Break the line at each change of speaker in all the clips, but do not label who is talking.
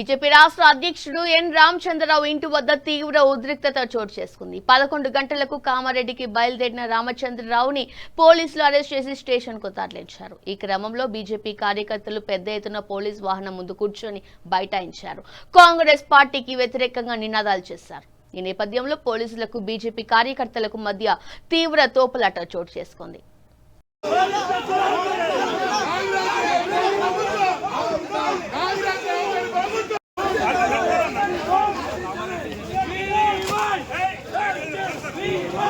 BJP రాష్ట్ర అధ్యక్షుడు ఎన్ రామచంద్రరావు ఇంటి వద్ద తీవ్ర ఉద్రిక్తత చోటు చేసుకుంది. పదకొండు గంటలకు కామారెడ్డికి బయలుదేరిన రామచంద్రరావుని పోలీసులు అరెస్ట్ చేసి స్టేషన్కు తరలించారు. ఈ క్రమంలో బీజేపీ కార్యకర్తలు పెద్ద ఎత్తున పోలీస్ వాహనం ముందు కూర్చొని బైఠాయించారు. కాంగ్రెస్ పార్టీకి వ్యతిరేకంగా నినాదాలు చేశారు. ఈ నేపథ్యంలో పోలీసులకు బీజేపీ కార్యకర్తలకు మధ్య తీవ్ర తోపులాట చోటు చేసుకుంది.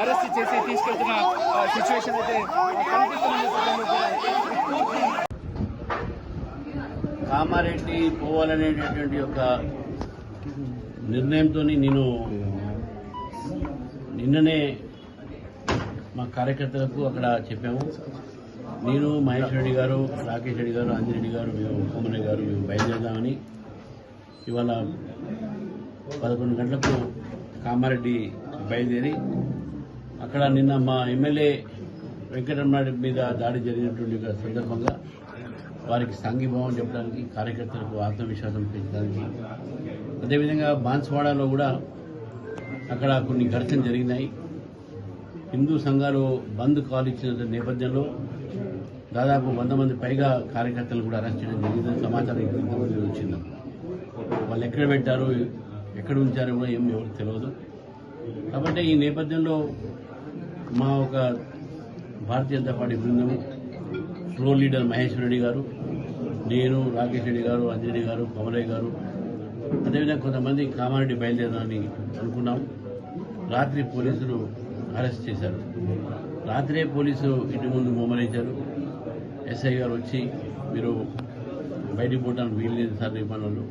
అరెస్ట్ చేసి తీసుకెళ్తున్న సిచ్యువేషన్ అయితే
కామారెడ్డి పోవాలనేటటువంటి ఒక నిర్ణయంతో నేను నిన్ననే మా కార్యకర్తలకు అక్కడ చెప్పాము. నేను మహేష్ రెడ్డి గారు రాకేష్ రెడ్డి గారు అంజిరెడ్డి గారు మేము కోమరెడ్డి గారు మేము బయలుదేరదామని ఇవాళ పదకొండు గంటలకు కామారెడ్డి బయలుదేరి అక్కడ నిన్న మా ఎమ్మెల్యే వెంకటరమణ మీద దాడి జరిగినటువంటి ఒక సందర్భంగా వారికి సంఘీభావం చెప్పడానికి కార్యకర్తలకు ఆత్మవిశ్వాసం పెంచడానికి. అదేవిధంగా బాన్స్వాడలో కూడా అక్కడ కొన్ని ఘర్షణ జరిగినాయి. హిందూ సంఘాలు బంద్ కాల్ ఇచ్చిన నేపథ్యంలో దాదాపు వంద మంది పైగా కార్యకర్తలు కూడా అరెస్ట్ చేయడం జరిగిందని సమాచారం ఇంతమంది వచ్చింది. వాళ్ళు ఎక్కడ పెట్టారు ఎక్కడ ఉంచారో కూడా ఏం ఎవరికి తెలియదు. కాబట్టి ఈ నేపథ్యంలో మా ఒక భారతీయ జనతా పార్టీ బృందం ఫ్లోర్ లీడర్ మహేశ్వర రెడ్డి గారు నేను రాకేష్ రెడ్డి గారు అంజరెడ్డి గారు కమలయ్య గారు అదేవిధంగా కొంతమంది కామారెడ్డి బయలుదేరాలని అనుకున్నాం. రాత్రి పోలీసులు అరెస్ట్ చేశారు. రాత్రే పోలీసు ఇంటి ముందు మోమరించారు ఎస్ఐ గారు వచ్చి మీరు బయటికి పోవడానికి వీలు లేదు సార్ రేపన్నారు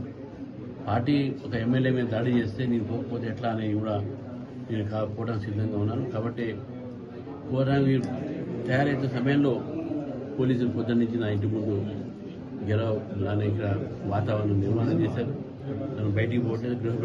పార్టీ ఒక ఎమ్మెల్యే మీద దాడి చేస్తే నేను పోకపోతే ఎట్లా అని కూడా నేను పోవడానికి సిద్ధంగా ఉన్నాను. కాబట్టి పోవడానికి తయారైన సమయంలో పోలీసులు పొద్దున్న నుంచి నా ఇంటి ముందు గెలవ ఇక్కడ వాతావరణం నిర్మాణం చేశారు. నన్ను బయటికి పోవట్లేదు గృహ